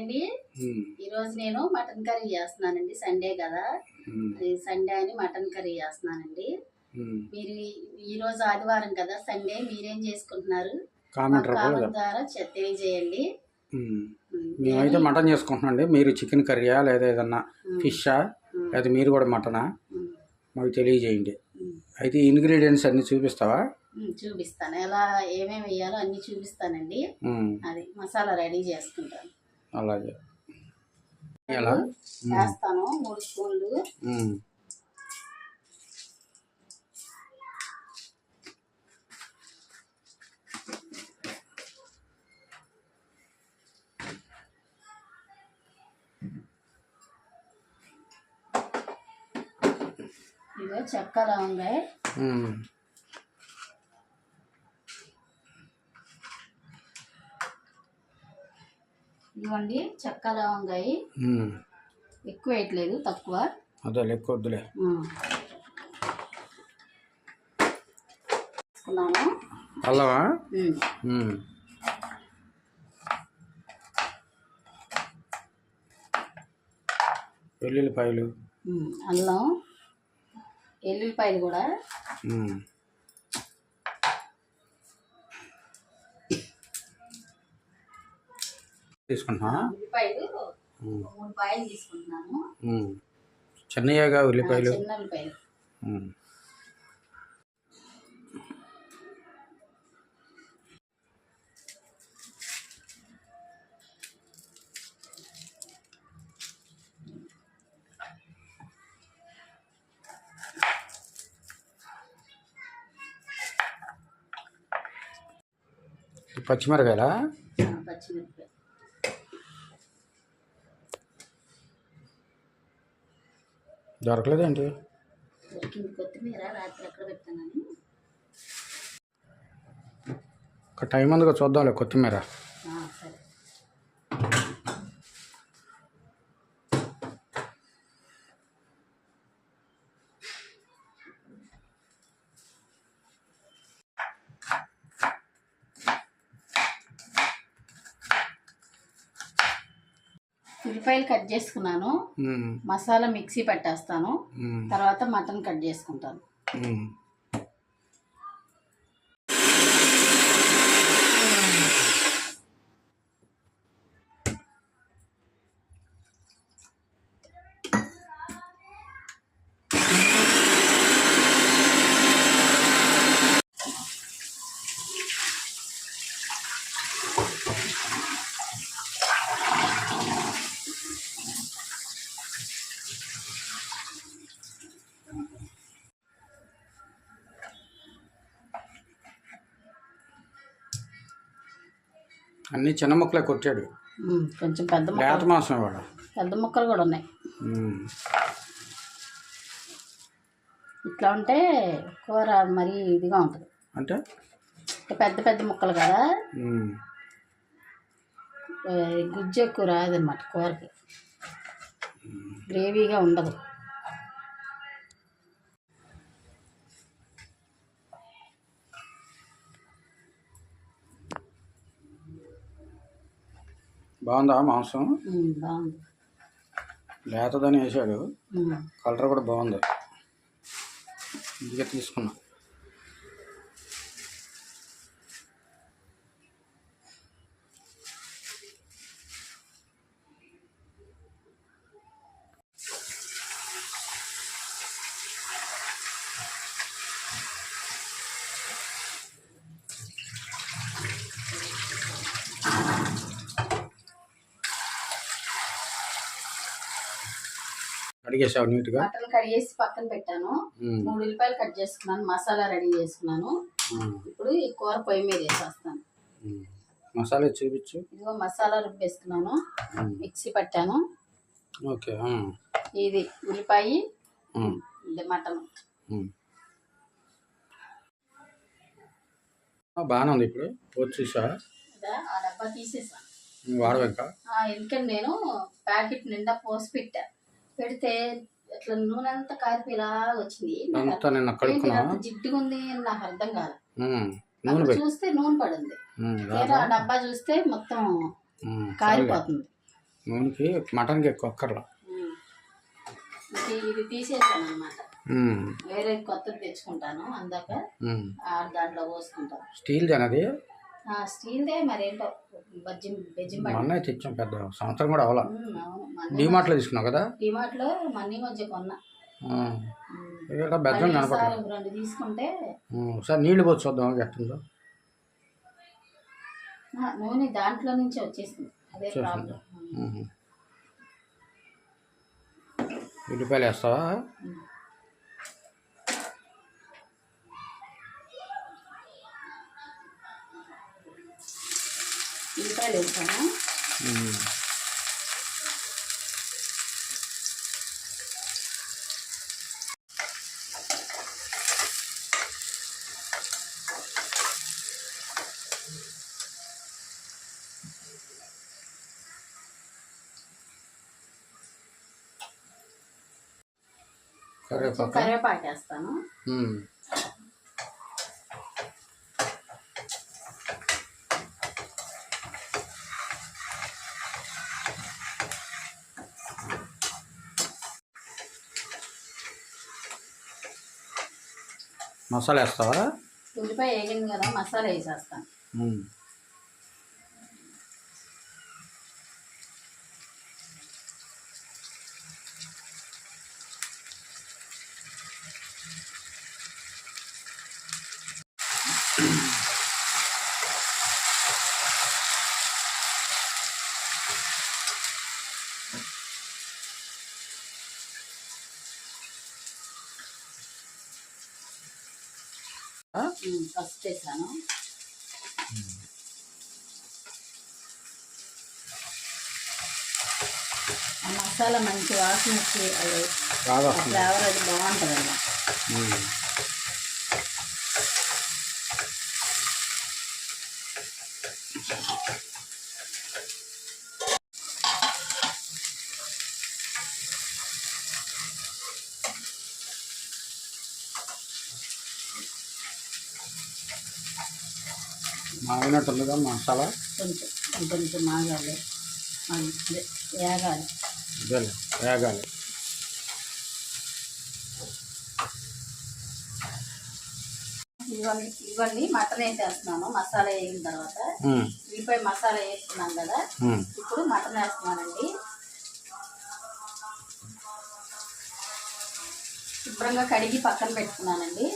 అండి. ఈరోజు నేను మటన్ కర్రీ చేస్తున్నానండి సండే కదా. సండే అని మటన్ కర్రీ చేస్తున్నానండి. మీరు ఈ- ఈ రోజు ఆదివారం కదా సండే మీరేం చేసుకుంటున్నారు? కామెంట్. ద్వారా తెలియజేయండి. మేమైతే మటన్ చేసుకుంటున్నాండి మీరు చికెన్ కర్రీయా లేదా ఏదన్నా ఫిషా లేదా మీరు కూడా మటనా? మాకు తెలియజేయండి. అయితే ఇంగ్రీడియంట్స్ అన్ని చూపిస్తావా? చూపిస్తాను. ఎలా ఏమేమి వేయాలో అన్ని చూపిస్తానండి. అది మసాలా రెడీ చేసుకుంటాను. అలాగే. ఎలా? వేస్తాను మూడు స్పూన్లు. ఇదిగో చెక్క లవంగాయ ఇదిగోండి చెక్క లవంగాయ. ఎక్కువ వేయట్లేదు తక్కువ. అదే లెక్క వద్దులే. అల్లవా. వెల్లుల్లిపాయలు. అల్లం ఎల్లుల్లిపాయలు కూడా. తీసుకుంటున్నా ఉల్లిపాయలు ఉమ్. మూడు పాయలు తీసుకుంటున్నాను. చిన్నయ్యగా ఉల్లిపాయలు? చిన్న పచ్చిమిరకాయలా పచ్చిమిరపకాయలు. దొరకలేదేంటి దొరికింది కొత్తిమీర రాత్రి ఎక్కడ పెట్టానని ఒక టైం అందుగా చూద్దాంలే కొత్తిమీర ఆ, సరే ఉల్లిపాయలు కట్ చేసుకున్నాను. మసాలా మిక్సీ పట్టేస్తాను. తర్వాత మటన్ కట్ చేసుకుంటాను అన్ని చిన్న ముక్కలే కొట్టాడు. కొంచెం పెద్ద లేత ముక్కలు మాంసం వాడు. పెద్ద ముక్కలు కూడా ఉన్నాయి. ఇట్లా ఉంటే కూర మరీ ఇదిగా ఉంటుంది. అంటే? పెద్ద పెద్ద ముక్కలు కదా. గుజ్జు ఎక్కువ రాదనమాట కూరకి. గ్రేవీగా ఉండదు. బాగుందా మాంసం? బాగుంది. లేతదని వేసాడు. కలర్ కూడా బాగుంది. ఇదిగా తీసుకున్నా. అడిగేసావు నీట్గా? మటన్ కడిగేసి పక్కన పెట్టాను. మూడు ఉల్లిపాయలు కట్ చేసుకున్నాను. మసాలా రెడీ చేసుకున్నాను. ఇప్పుడు ఈ కూర పొయ్యి మీద వేసేస్తాను. మసాలా చూపించు? ఇదిగో మసాలా రుబ్బేసుకున్నాను. మిక్సీ పట్టాను. ఓకే. ఇది ఉల్లిపాయ. ఇది మటన్. బాగానే ఉంది ఇప్పుడు. పోతు చూసా ఇదా, ఆ డబ్బా తీసేసాను వాడవు ఇంకా? ఆ, ఎందుకంటే నేను ప్యాకెట్ నిండా పోసి పెట్టా. పెడితే ఇట్లా నూనె అంతా కారిపోయి ఇలా వచ్చింది అంతా నిన్న కడుక్కున్నా? జిడ్డుగా ఉంది అని నాకు అర్థం కాదు. నూనె చూస్తే నూనె పడింది. డబ్బా చూస్తే మొత్తం. కారిపోతుంది. నూనెకి మటన్కి ఎక్కువ అక్కర్లా. ఇది తీసేసాను అనమాట వేరే కొత్తది తెచ్చుకుంటాను అందాక దాంట్లో పోసుకుంటాను. స్టీల్ జనది ఆ, స్టీల్దే మరేంటో బజ్జి బెజ్జిం మొన్న తెచ్చాం పెద్ద సంవత్సరం కూడా అవును మన్నీ డిమార్ట్లో తీసుకున్నావు కదా? డిమార్ట్లో మన్నీ మధ్య కొన్నా. బెజ్జం రెండు తీసుకుంటే ఒకసారి నీళ్ళు పోసి చూద్దాం ఎట్టుందో నూనె దాంట్లో నుంచి వచ్చేసింది. అదే ప్రాబ్లం. ఉల్లిపాయలు వేస్తావా? ఉల్లిపాయలు వేసాను. కరివేపాకు? కరివేపాకు వేస్తాను. మసాలా వేస్తావా? ఉల్లిపాయ వేగింది కదా మసాలా వేసేస్తాను. పసుపు వేసాను మసాలా మంచి వాసన వచ్చి ఫ్లేవర్ అది బాగుంటుంది అన్నమాట మాగినట్టుందిగా మసాలా? కొంచెం కొంచెం మాగాలి. వేగాలి. ఇదేలే వేగాలి. ఇవ్వండి ఇవ్వండి మటన్ వేసేస్తున్నాను. మసాలా వేగిన తర్వాత. ఉల్లిపాయ మసాలా వేసుకున్నాం కదా. ఇప్పుడు మటన్ వేస్తున్నానండి. శుభ్రంగా కడిగి పక్కన పెట్టుకున్నానండి.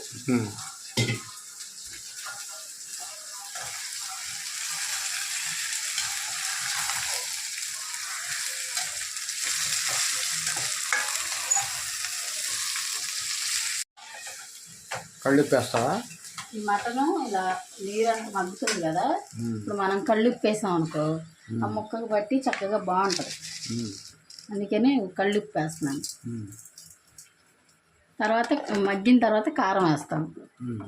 ఉమ్. కళ్ళుప్పు వేస్తావా ఈ మటను ఇలా నీరు మగ్గుతుంది కదా. ఇప్పుడు మనం కళ్ళు ఉప్పేసాం అనుకో ఆ ముక్కకు బట్టి చక్కగా బాగుంటుంది. అందుకని కళ్ళు ఉప్పు వేస్తున్నాను ఉమ్. తర్వాత మగ్గిన తర్వాత కారం వేస్తాను ఉమ్.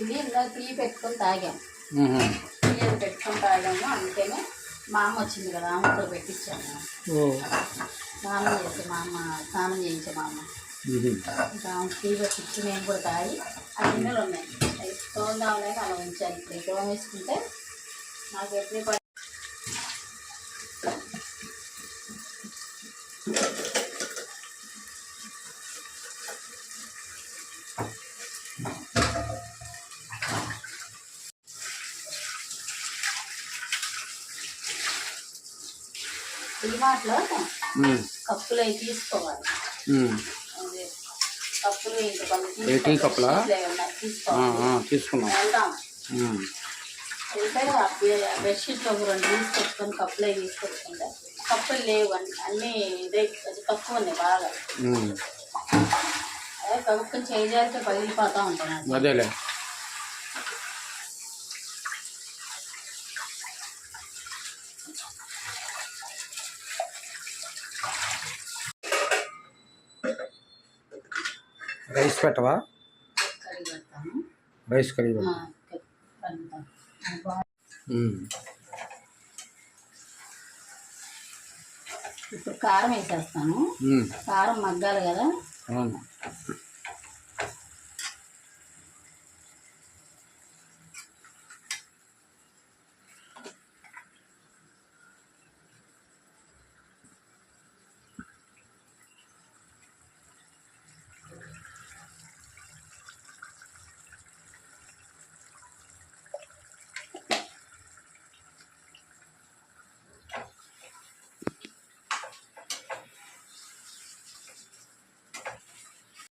ఇది ఇలా టీ పెట్టుకొని తాగాం అది పెట్టుకొని తాగాము అందుకనే మా అమ్మ వచ్చింది కదా పెట్టించాను ఓ. స్నానం చేసి మా అమ్మ స్నానం చేయించే మా అమ్మ ఇంకా టీ పెట్టించి నేను కూడా తాగి ఆ గిన్నెలు ఉన్నాయి. తోందామని అలా ఉంచాను ఇప్పుడు తోమ వేసుకుంటే నాకు ఎప్పుడు డిమార్ట్లో. కప్పులు అవి తీసుకోవాలి కప్పులు ఇంకా కప్పులా? తీసుకున్నాం వెళ్దాం. వెళ్తే ఆ బె- బెడ్షీట్లు ఒక రెండు తీసుకొచ్చుకొని కప్పులు అవి తీసుకొచ్చుకుంటే కప్పులు లేవు అన్ని ఇదే అది తక్కువ ఉన్నాయి బాగా. అదే కప్పుకొని చేయజారితే పగిలిపోతూ ఉంటాను. అదేలే రైస్ పెట్టవా? Rice um. ఇప్పుడు కారం వేసేస్తాను. కారం మగ్గాలి కదా అవును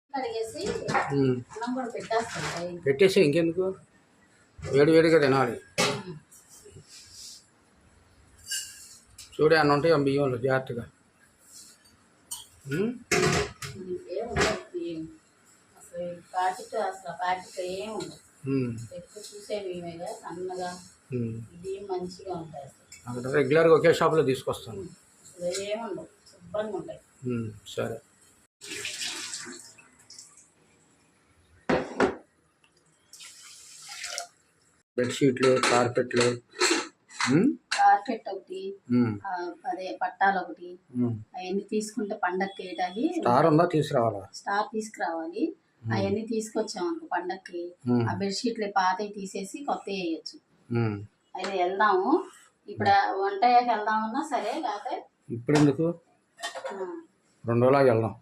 ఉమ్. అన్నం కూడా పెట్టేస్తాయి పెట్టేసి ఇంకెందుకు? వేడి వేడిగా తినాలి. చూడే అన్న ఉంటాయి ఆ బియ్యంలో? జాగ్రత్తగా. ప్యాకెట్ అసలు ప్యాకెట్ ఏం ఉండదు. ఉమ్. ఎక్కువ చూసే మేమేగా సన్నగా. ఉమ్. ఇది మంచిగా ఉంటాయి రెగ్యులర్గా ఒకే షాప్లో తీసుకొస్తాను. అసలు ఏముండవు శుభ్రంగా ఉంటాయి. ఉమ్, సరే. బెడ్షీట్లు కార్పెట్లు? కార్పెట్ ఒకటి అదే పట్టాలు ఒకటి. అవన్నీ తీసుకుంటే పండక్కి వేయడానికి స్టార్ ఉందా? తీసుకురావాలా? స్టార్ తీసుకురావాలి. అవన్నీ తీసుకొచ్చాం అనుకో పండక్కి ఆ బెడ్షీట్లు పాతవి తీసేసి కొత్త వేయచ్చు. అయితే వెళ్దాము. ఇప్పుడు వంట అయ్యాక వెళ్దామన్నా సరే లేకపోతే ఇప్పుడు ఎందుకు రెండు రోజులాగా వెళ్దాం.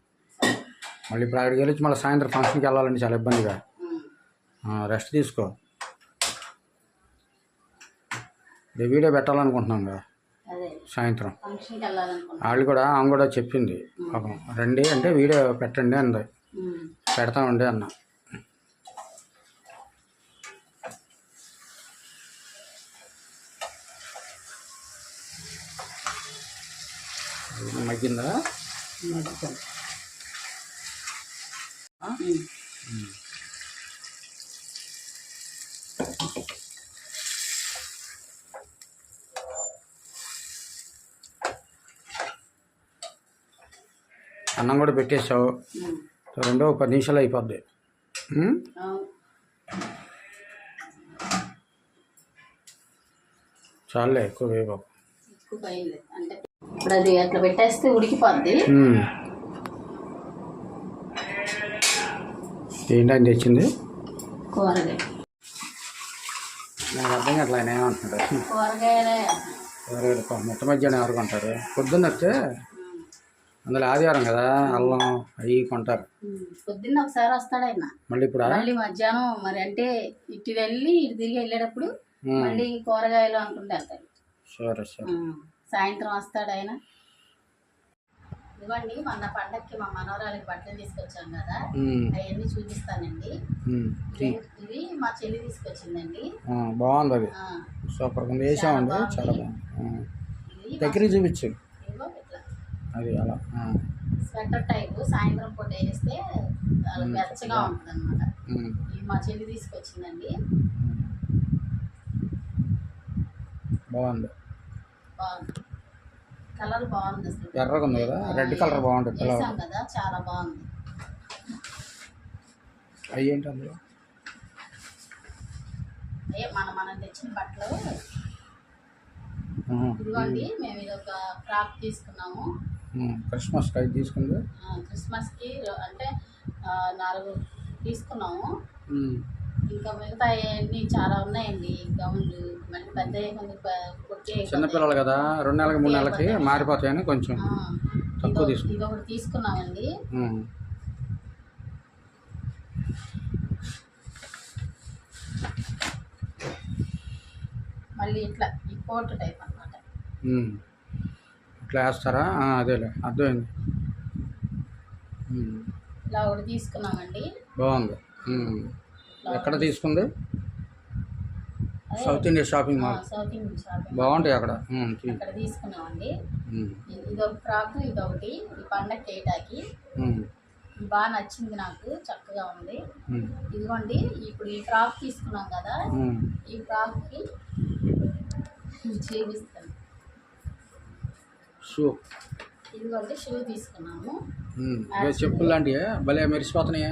మళ్ళీ ఇప్పుడు అక్కడికి వెళ్ళి మళ్ళీ సాయంత్రం ఫంక్షన్కి వెళ్ళాలంటే చాలా ఇబ్బందిగా. రెస్ట్ తీసుకో. రేపు వీడియో పెట్టాలనుకుంటున్నాం కదా. సాయంత్రం. వాళ్ళు కూడా ఆమె కూడా చెప్పింది. పాపం రండి అంటే వీడియో పెట్టండి అంది. పెడతామండి అన్న. మగ్గిందా? అన్నం కూడా పెట్టేసావు. రెండో పది నిమిషాలు అయిపోద్ది. చాలే ఎక్కువ అంటే ఇప్పుడు అది అట్లా పెట్టేస్తే ఉడికిపోద్ది. ఏంటని తెచ్చింది? కూరగాయ. నాకు అర్థం కావట్లే ఆయన ఏమంటున్నాడు? కూరగాయలే. మిట్ట మధ్యాహ్నం ఎవరు కొంటారు పొద్దున్న వస్తే అందులో ఆదివారం కదా అల్లం అవి కొంటారు. పొద్దున్న ఒకసారి వస్తాడు ఆయన. మళ్ళీ ఇప్పుడు? మళ్ళీ మధ్యాహ్నం మరి అంటే ఇటు వెళ్ళి ఇటు తిరిగి వెళ్ళేటప్పుడు. మళ్ళీ కూరగాయలు అనుకుంటే వెళ్తాడు. సరే సరే. సాయంత్రం వస్తాడు ఆయన. ఇదిగోండి మొన్న పండక్కి మా మనవరాలకి బట్టలు తీసుకొచ్చాం కదా. అవన్నీ చూపిస్తానండి. ఇవి- మా చెల్లి తీసుకొచ్చిందండి. బాగుంది సూపర్ వేసామండి చాలా బాగుంది. బాగుంది. ఆ. ఇది మా- దగ్గరికి చూపించు ఇదిగో ఇట్లా అది అలా. స్వెటర్ టైప్ సాయంత్రం పూట వేస్తే చాలా వెచ్చగా ఉంటుంది అనమాట ఇది మా చెల్లి తీసుకొచ్చిందండి. బాగుంది. బాగుంది. కలర్ బాగుంది అసలు. ఎర్రగా ఉంది కదా? రెడ్ కలర్ బాగుంటుంది కదా చాలా బాగుంది. అవి ఏంటి అందులో? మన మనం తెచ్చిన బట్టలు. ఇదిగోండి మేము ఇది ఒక ఫ్రాక్ తీసుకున్నాము. ఉమ్, క్రిస్మస్కి అది తీసుకుంది. క్రిస్మస్కి అంటే నాలుగు తీసుకున్నాము. ఇంకా మిగతా అన్నీ చాలా ఉన్నాయండి. గౌన్లు మళ్ళీ పెద్ద చిన్నపిల్లలు కదా రెండు నెలలకి మూడు నెలలకి మారిపోతాయని కొంచెం తక్కువ తీసుకు ఇది ఒకటి తీసుకున్నామండి. మళ్ళీ ఇట్లా ఈ కోట్ టైప్ అన్నమాట. ఉమ్. ఇట్లా వేస్తారా? అదేలే అర్థమైంది. ఇలా ఒకటి తీసుకున్నామండి. బాగుంది. ఎక్కడ తీసుకుంది? South India shopping mall. South Indian shopping బాగుంటాయి అక్కడ. తీసుకున్నామండి. ఉమ్, ఇ- ఇదొక ఫ్రాక్ ఇదొకటి. ఈ పండగ ఉమ్, బాగా నచ్చింది నాకు చక్కగా ఉంది. ఇదిగోండి ఇప్పుడు ఈ ఫ్రాక్ తీసుకున్నాం కదా. ఈ ఫ్రాక్కి చూపిస్తాను షూ. ఇదిగోండి షూ తీసుకున్నాము. ఇవే చెప్పులు లాంటివి భలే మెరిసిపోతున్నాయా.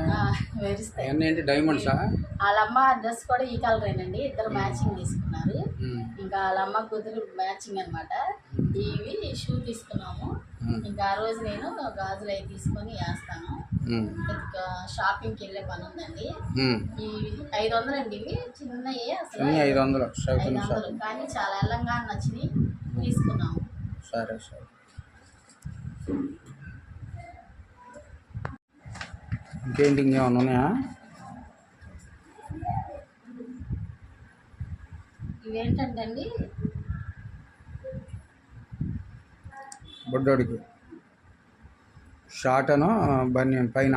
అవన్నీ ఏంటి డైమండ్సా వాళ్ళమ్మ డ్రెస్ కూడా ఈ కలరేనండి ఇద్దరు మ్యాచింగ్ తీసుకున్నారు. ఇంకా వాళ్ళమ్మ కూతురు మ్యాచింగ్ అన్నమాట. ఇవి షూ తీసుకున్నాము. ఇంకా ఆ రోజు నేను గాజులు అవి తీసుకొని వేస్తాను. షాపింగ్కి వెళ్ళే పని ఉందండి. ఈ ఐదు వందలు అండి ఇవి చిన్నవి అసలు. ఐదు వందలు కానీ చాలా ఎల్లంగా నచ్చినాయి తీసుకున్నాము. సరే సరే. ఇంకేంటి ఇంకేమన్నా ఉన్నాయా? బొడ్డోడికి షార్ట్ అను బనియన్ పైన.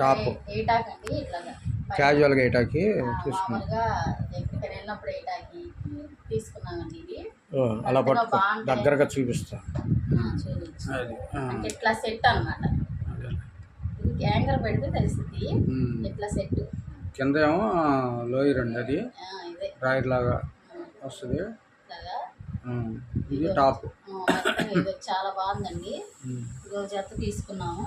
టాప్. ఏటాక్ అండి ఇట్లాగా. క్యాజువల్గా ఆ, తీసుకున్నాం. ఏటాకి తీసుకున్నామండి ఓ, అలా పట్టుకో. దగ్గరగా చూపిస్తా. అది అంటే ఇట్లా సెట్. ఇది యాంగర్ పెడితే తెలిసింది. ఇట్లా సెట్. కింద ఏమో లోయర్ అండి అది. ఇదే. రాయర్ లాగా వస్తుంది. ఇది టాప్. చాలా బాగుందండి. ఇదో జత తీసుకున్నాము.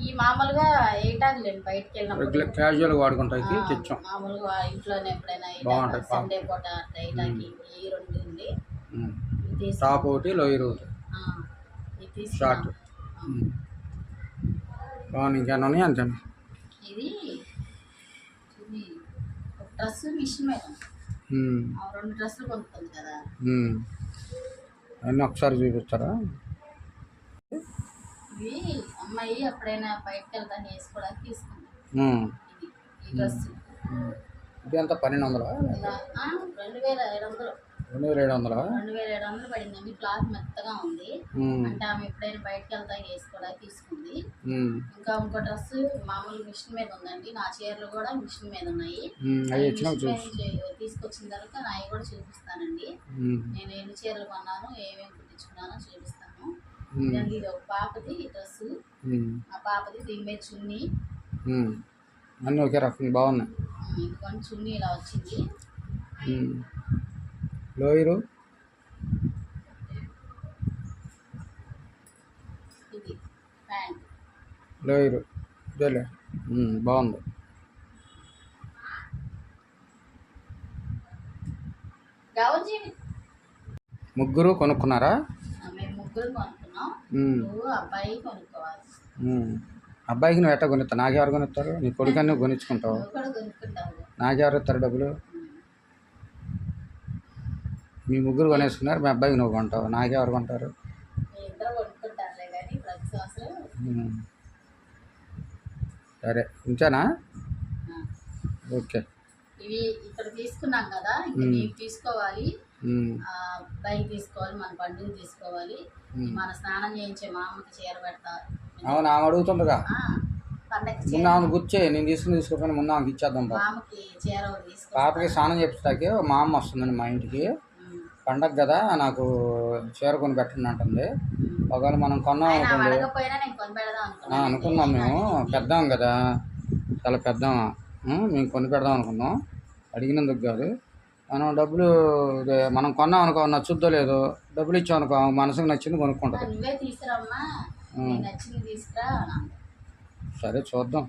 ఈ మామూలుగా ఏటాకు లేండి బయటకు వెళ్ళినప్పుడు రెగ్యులర్ క్యాజువల్గా వాడుకుంటాకి ఆ, తెచ్చాం. మామూలుగా ఇంట్లోనే ఎప్పుడైనా బాగుంటాయి, ఏటాకు, సండే పూట అట్లా ఏటాకి ఈ రెండు ఉంది. ఉమ్. ఇది టాప్ ఒకటి లోయర్ ఒకటి. ఆ, ఇది షార్ట్. తీసుకున్నాము ఉమ్. బాగుంది ఇంకేమైనా ఉన్నాయి అంతే? ఇది ఇది ఒక డ్రెస్ మిషన్. ఉమ్. ఆ రెండు డ్రెస్సులు కొనుక్కుంది కదా. అన్నీ ఒకసారి చూపిస్తారా? ఇవి అమ్మాయి ఎప్పుడైనా బయటకు వెళ్తాను వేసుకోవడానికి తీసుకుంది. ఇది ఈ డ్రెస్. ఇది ఎంత? పన్నెండు వందలా రెండు వేల ఏడు వందలు రెండు వేల ఏడు వందలా రెండు వేల ఏడు వందలు పడిందండి. క్లాత్ మెత్తగా ఉంది. అంటే ఆమె ఎప్పుడైనా బయటకు వెళ్తాను వేసుకోవడానికి తీసుకుంది. ఇంకా ఇంకో డ్రెస్ మామూలు మిషన్ మీద ఉందండి. నా చీరలు కూడా మిషన్ మీద ఉన్నాయి. తీసుకొచ్చిన తర్వాత నాయి కూడా చూపిస్తానండి. నేను ఎన్ని చీరలు కొన్నాను ఏమేమి కుట్టించుకున్నానో చూపిస్తాను. ఇది ఒక పాపది డ్రెస్. ఆ పాపది దీని మీద చున్నీ. అన్నీ ఒకే రకం బాగున్నాయి ఇదిగోండి చున్నీ ఇలా వచ్చింది. లోయరు ఇది ప్యాంట్ లోయరు ఇదేలే. బాగుంది ముగ్గురు కొనుక్కున్నారా ముగ్గురు కొనుక్కున్నాం. నువ్వు అబ్బాయి కొనుక్కోవాలి. ఉమ్. అబ్బాయికి నువ్వు ఎట్ట కొనిస్తావు నాకెవరు కొనిస్తారు నీ కొడుకని నువ్వు కొనిచ్చుకుంటావు? నువ్వు కూడా కొనుక్కుంటావు నాకెవరు ఇస్తారు డబ్బులు? మీ ముగ్గురు కొనేసుకున్నారు మీ అబ్బాయికి నువ్వు కొంటావు? నాకెవరు కొంటారు? మీ ఇద్దరు కొనుక్కుంటారులే కానీ ప్రతి సంవత్సరం ఉమ్. సరే ఉంచానా? ఓకే. ఇవి ఇక్కడ తీసుకున్నాం కదా ఇంకా తీసుకోవాలి. ఉమ్. ఆ తీసుకోవాలి మన పండుగ తీసుకోవాలి. మన స్నానం చేయించే మామకి చీర పెడతా. అవును? ఆమె అడుగుతుండగా? ఆ, పండగకి చీర. ముందు ఆమెను గుర్చే నేను తీసుకుని తీసుకోకపోయినా ముందు ఆమెకి ఇచ్చేద్దాం బా మామకి చీర ఒకటి తీసుకో పాపకి స్నానం చేపిస్తాకే మా అమ్మ వస్తుందండి మా ఇంటికి. పండగ కదా నాకు చీర కొని పెట్టండి అంటుంది. ఒకవేళ మనం కొన్నాం అనుకోండి. అడగపోయినా నేను కొని పెడదాం ఆ, అనుకున్నాను అనుకున్నాం మేము. పెద్దాం కదా. చాలా పెద్దాం మేము కొని పెడదాం అనుకున్నాం. అడిగినందుకు కాదు. మనం డబ్బులు మనం కొన్నాం అనుకో నచ్చుద్దో లేదో డబ్బులు ఇచ్చాం అనుకో మనసుకు నచ్చింది కొనుక్కుంటుంది. సరే చూద్దాం.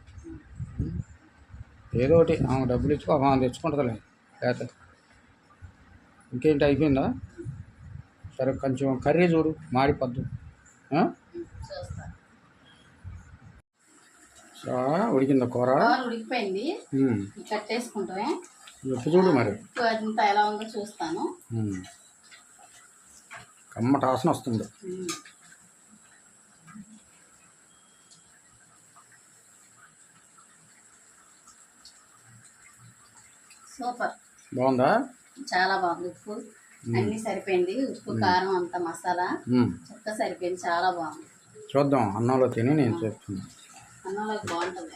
ఏదో ఒకటి ఆమె డబ్బులు ఇచ్చుకో ఆమె తెచ్చుకుంటుందిలే లేకపోతే. ఇంకేంటి అయిపోయిందా? సరే కొంచెం కర్రీ చూడు మాడిపోద్దు. ఉడికిందా కూర? ఉడికిపోయింది. ఉమ్. చూడు మరి. ఎలా ఉందో చూస్తాను. ఉమ్. కమ్మట వాసన వస్తుంది. సూపర్. బాగుందా? చాలా బాగుంది ఉప్పు. అన్నీ సరిపోయింది. ఉప్పు కారం అంత మసాలా. ఉమ్. చక్కగా సరిపోయింది. చాలా బాగుంది. చూద్దాం. అన్నంలో తిని నేను చెప్తున్నా. అన్నంలోకి బాగుంటుంది.